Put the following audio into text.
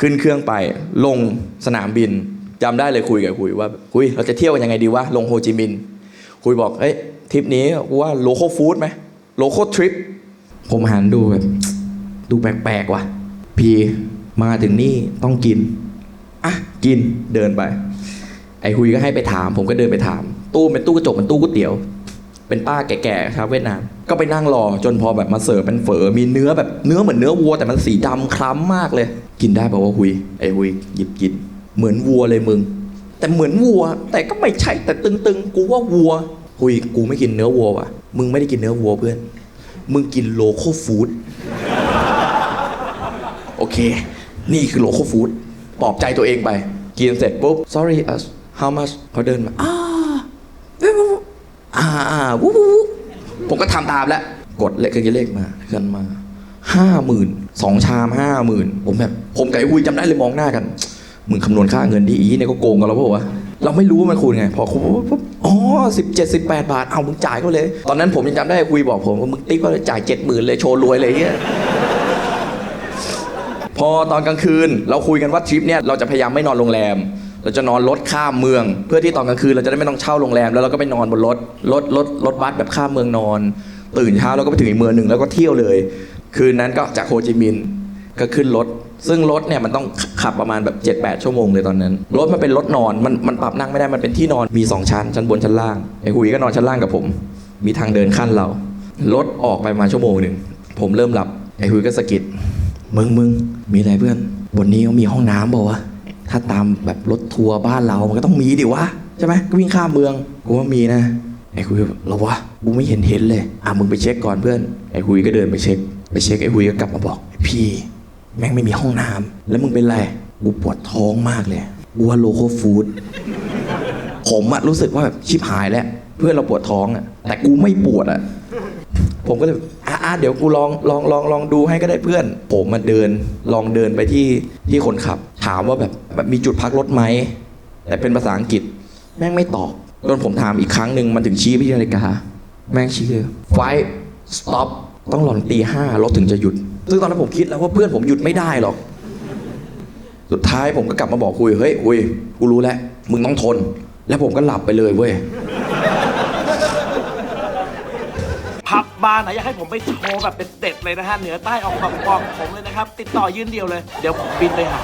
ขึ้นเครื่องไปลงสนามบินจำได้เลยคุยกับคุยว่าคุยเราจะเที่ยวกันยังไงดีวะลงโฮจิมินห์คุยบอกเอ้ยทริปนี้กูว่าโลโ a l ฟู้ดไหมโลโ a l ทริปผมหันดูแบบดูแปลกๆว่ะ พีมาถึงนี่ต้องกิน อะ กินเดินไป ไอ้ฮุยก็ให้ไปถาม ผมก็เดินไปถาม ตู้เป็นตู้กระจกเป็นตู้ก๋วยเตี๋ยว เป็นป้าแก่ๆชาวเวียดนาม ก็ไปนั่งรอจนพอแบบมาเสิร์ฟเป็นเฝอมีเนื้อแบบเนื้อเหมือนเนื้อวัวแต่มันสีดำคล้ำมากเลย กินได้ป่าวะฮุยไอ้ฮุยหยิบกิน เหมือนวัวเลยมึง แต่เหมือนวัว แต่ก็ไม่ใช่แต่ตึงๆ กูว่าวัวฮุยกูไม่กินเนื้อวัวว่ะ มึงไม่ได้กินเนื้อวัวเพื่อน มึงกินโลโ a l ฟู้ดโอเค นี่คือโลโ a l ฟู้ดปลอบใจตัวเองไป กินเสร็จปุ๊บ sorry us how much เขาเดินมาอ่า อ่าวู้วู้ผมก็ทำตามแล้ว กดเลขเลขมาเงินมาห้าหมื่นสองชามห้าหมื่นผมแบบผมกับไอ้วุ้ยจำได้เลยมองหน้ากันมึงคำนวณค่าเงินดีอีเนี่ยก็โกงกันแล้วเปล่าวะเราไม่รู้ว่ามันคูณไง พอคูณปุ๊บอ๋อสิบเจ็ดสิบแปดบาท เอามึงจ่ายเขาเลย ตอนนั้นผมยังจำได้คุยบอกผมว่ามึงติ๊กว่าจ่ายเจ็ดหมื่นเลยโชว์รวยเลยเงี้ยพอตอนกลางคืนเราคุยกันว่าทริปเนี่ยเราจะพยายามไม่นอนโรงแรม เราจะนอนรถข้ามเมือง เพื่อที่ตอนกลางคืนเราจะได้ไม่ต้องเช่าโรงแรมแล้วเราก็ไปนอนบนรถรถรถรถบัสแบบข้ามเมืองนอน ตื่นเช้าเราก็ไปถึงอีกเมืองหนึ่งแล้วก็เที่ยวเลย คืนนั้นก็จากโฮจิมินห์ก็ขึ้นรถ ซึ่งรถเนี่ยมันต้องขับประมาณแบบ 7 8 ชั่วโมงเลยตอนนั้น รถมันเป็นรถนอนมันมันปรับนั่งไม่ได้มันเป็นที่นอนมีสองชั้น ชั้นบนชั้นล่างไอ้หุยก็นอนชั้นล่างกับผม มีทางเดินขั้นเรารถออกไปประมาณชั่วโมงหนึ่งผมเริ่มหลับไอ้หุยก็สะกิดมึงมึงมีอะไรเพื่อนวันนี้มีห้องน้ำเปล่าวะ ถ้าตามแบบรถทัวร์บ้านเรา มันก็ต้องมีดิวะใช่ไหมก็วิ่งข้ามเมืองกูว่ามีนะไอ้คุยเราวะกูไม่เห็นเห็นเลย อะมึงไปเช็คก่อนเพื่อน ไอ้คุยก็เดินไปเช็ค ไปเช็คไอ้คุยก็กลับมาบอก พี่ แม่งไม่มีห้องน้ำแล้วมึงเป็นไร กูปวดท้องมากเลยกูว่าโลโ a l ฟู้ด ผมอะรู้สึกว่าแบบชิบหายแล้ว เพื่อนเราปวดท้องอะแต่กูไม่ปวดอะผมก็เลยอะอะเดี๋ยวกูลองลองลองลองดูให้ก็ได้เพื่อน ผมมาเดินลองเดินไปที่ที่คนขับ ถามว่าแบบมีจุดพักรถไหม แต่เป็นภาษาอังกฤษ แม่งไม่ตอบจนผมถามอีกครั้งหนึ่งมันถึงชี้ไปที่นาฬิกา แม่งชี้เลยไฟ stop ต้องหล่อนตีห้ารถถึงจะหยุด ซึ่งตอนนั้นผมคิดแล้วว่าเพื่อนผมหยุดไม่ได้หรอก สุดท้ายผมก็กลับมาบอกคุย เฮ้ยคุยกูรู้แล้ว มึงต้องทน แล้วผมก็หลับไปเลยเว้ย ผับบาร์ไหนอยากให้ผมไปโชว์แบบเด็ดๆเลยนะฮะ เหนือใต้ออกแบบบอกผมเลยนะครับ ติดต่อยื่นเดียวเลย เดี๋ยวผมบินไปหา